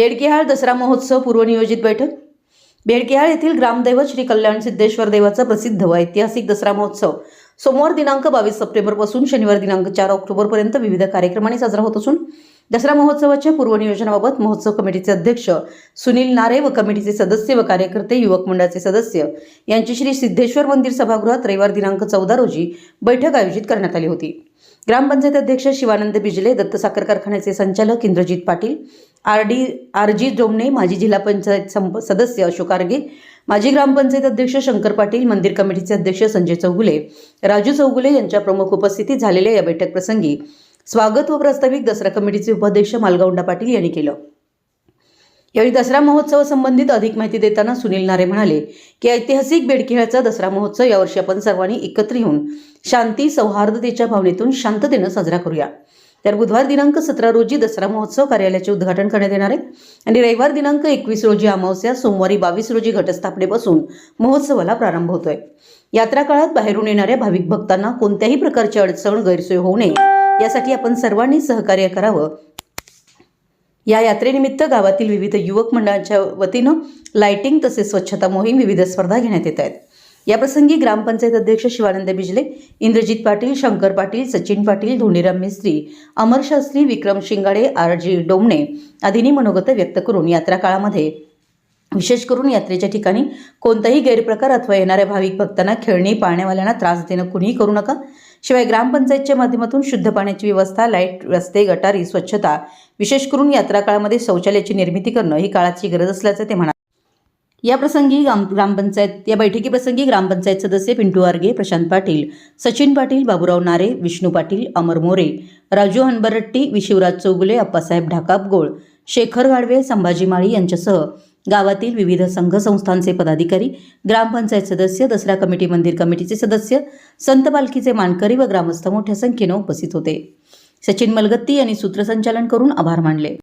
बेडकिहाळ दसरा महोत्सव पूर्वनियोजित बैठक. बेडकेहाळ येथील ग्रामदैवत श्री कल्याण सिद्धेश्वर देवाचा प्रसिद्ध व ऐतिहासिक दसरा महोत्सव सोमवार दिनांक बावीस सप्टेंबरपासून शनिवार दिनांक चार ऑक्टोबरपर्यंत विविध कार्यक्रमांनी साजरा होत असून दसरा महोत्सवाच्या पूर्वनियोजनाबाबत महोत्सव कमिटीचे अध्यक्ष सुनील नारे व कमिटीचे सदस्य व कार्यकर्ते युवक मंडळाचे सदस्य यांची श्री सिद्धेश्वर मंदिर सभागृहात रविवार दिनांक चौदा रोजी बैठक आयोजित करण्यात आली होती. ग्रामपंचायत अध्यक्ष शिवानंद बिजले दत्त साखर कारखान्याचे संचालक Indrajit Patil R D R G Jomane माजी जिल्हा पंचायत संप सदस्य अशोक आर्गे माजी ग्रामपंचायत अध्यक्ष शंकर पाटील मंदिर कमिटीचे अध्यक्ष संजय चौगुले राजू चौगुले यांच्या प्रमुख उपस्थितीत झालेल्या या बैठक प्रसंगी स्वागत व प्रास्ताविक दसरा कमिटीचे उपाध्यक्ष मालगौंडा पाटील यांनी केलं. यावेळी दसरा महोत्सव संबंधित अधिक माहिती देताना सुनील नारे म्हणाले की ऐतिहासिक बेडखेळाचा दसरा महोत्सव यावर्षी आपण सर्वांनी एकत्र येऊन शांती सौहार्दतेच्या भावनेतून शांततेनं साजरा करूया. तर बुधवार दिनांक सतरा रोजी दसरा महोत्सव कार्यालयाचे उद्घाटन करण्यात येणार आहे. आणि रविवार दिनांक एकवीस रोजी अमावस्या सोमवारी बावीस रोजी घटस्थापनेपासून महोत्सवाला प्रारंभ होतोय. यात्रा काळात बाहेरून येणाऱ्या भाविक भक्तांना कोणत्याही प्रकारची अडचण गैरसोय होऊ नये यासाठी आपण सर्वांनी सहकार्य करावं. या यात्रेनिमित्त गावातील विविध युवक मंडळांच्या वतीनं लाइटिंग तसेच स्वच्छता मोहीम विविध स्पर्धा घेण्यात येत आहेत. याप्रसंगी ग्रामपंचायत अध्यक्ष शिवानंद बिजले इंद्रजित पाटील शंकर पाटील सचिन पाटील धोंडीराम मिस्त्री अमर शास्त्री विक्रम शिंगाडे आर जी डोमणे आदींनी मनोगत व्यक्त करून यात्रा काळामध्ये विशेष करून यात्रेच्या ठिकाणी कोणताही गैरप्रकार अथवा येणाऱ्या भाविक भक्तांना खेळणी पाळण्यावाल्यांना त्रास देणं कुणीही करू नका. शिवाय ग्रामपंचायतच्या माध्यमातून शुद्ध पाण्याची व्यवस्था लाइट रस्ते गटारी स्वच्छता विशेष करून यात्रा काळामध्ये शौचालयाची निर्मिती करणं ही काळाची गरज असल्याचं ते म्हणाले. या प्रसंगी ग्राम ग्रामपंचायत या बैठकीप्रसंगी ग्रामपंचायत सदस्य पिंटू आर्गे प्रशांत पाटील सचिन पाटील बाबूराव नारे विष्णू पाटील अमर मोरे राजू हनबरट्टी विशिवराज चौगुले अप्पासाहेब ढाकापगोळ शेखर गाडवे संभाजी माळी यांच्यासह गावातील विविध संघ संस्थांचे पदाधिकारी ग्रामपंचायत सदस्य दसरा कमिटी मंदिर कमिटीचे सदस्य संत पालखीचे मानकरी व ग्रामस्थ मोठ्या संख्येनं उपस्थित होते. सचिन मलगत्ती यांनी सूत्रसंचालन करून आभार मानले.